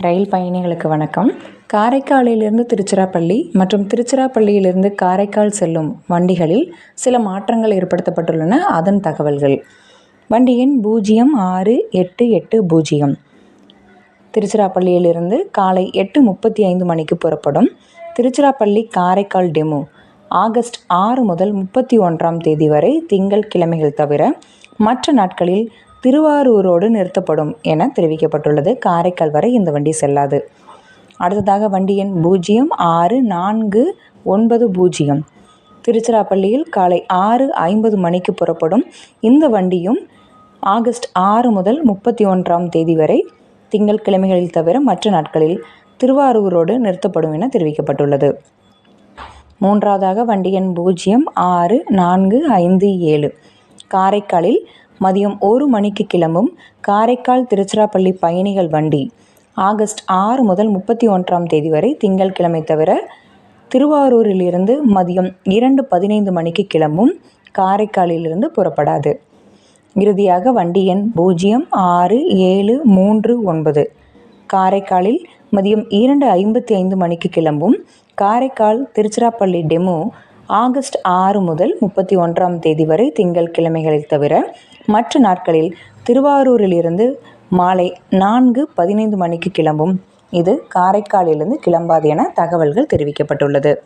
ரயில் பயணிகளுக்கு வணக்கம். காரைக்காலிலிருந்து திருச்சிராப்பள்ளி மற்றும் திருச்சிராப்பள்ளியிலிருந்து காரைக்கால் செல்லும் வண்டிகளில் சில மாற்றங்கள் ஏற்படுத்தப்பட்டுள்ளன. அதன் தகவல்கள். வண்டி எண் பூஜ்ஜியம் ஆறு எட்டு எட்டு பூஜ்ஜியம். திருச்சிராப்பள்ளியிலிருந்து காலை எட்டு முப்பத்தி ஐந்து மணிக்கு புறப்படும் திருச்சிராப்பள்ளி காரைக்கால் டெமோ. ஆகஸ்ட் ஆறு முதல் முப்பத்தி ஒன்றாம் தேதி வரை திங்கள் கிழமைகள் தவிர மற்ற நாட்களில் திருவாரூரோடு நிறுத்தப்படும் என தெரிவிக்கப்பட்டுள்ளது. காரைக்கால் வரை இந்த வண்டி செல்லாது. அடுத்ததாக வண்டி எண் பூஜ்ஜியம் ஆறு நான்கு ஒன்பது பூஜ்ஜியம். திருச்சிராப்பள்ளியில் காலை ஆறு ஐம்பது மணிக்கு புறப்படும் இந்த வண்டியும் ஆகஸ்ட் ஆறு முதல் முப்பத்தி ஒன்றாம் தேதி வரை திங்கள் கிழமைகளில் தவிர மற்ற நாட்களில் திருவாரூரோடு நிறுத்தப்படும் என தெரிவிக்கப்பட்டுள்ளது. மூன்றாவதாக வண்டி எண் பூஜ்ஜியம் ஆறு நான்கு ஐந்து ஏழு. காரைக்காலில் மதியம் ஒரு மணிக்கு கிளம்பும் காரைக்கால் திருச்சிராப்பள்ளி பயணிகள் வண்டி. ஆகஸ்ட் ஆறு முதல் முப்பத்தி ஒன்றாம் தேதி வரை திங்கட்கிழமை தவிர திருவாரூரிலிருந்து மதியம் இரண்டு பதினைந்து மணிக்கு கிளம்பும் காரைக்காலிலிருந்து புறப்படாது. இறுதியாக வண்டி எண் பூஜ்ஜியம் ஆறு ஏழு மூன்று ஒன்பது. காரைக்காலில் மதியம் இரண்டு ஐம்பத்தி ஐந்து மணிக்கு கிளம்பும் காரைக்கால் திருச்சிராப்பள்ளி டெமோ ஆகஸ்ட் ஆறு முதல் முப்பத்தி ஒன்றாம் தேதி வரை திங்கள் கிழமைகளில் தவிர மற்ற நாட்களில் திருவாரூரிலிருந்து மாலை நான்கு பதினைந்து மணிக்கு கிளம்பும். இது காரைக்காலிலிருந்து கிளம்பாது என தகவல்கள் தெரிவிக்கப்பட்டுள்ளது.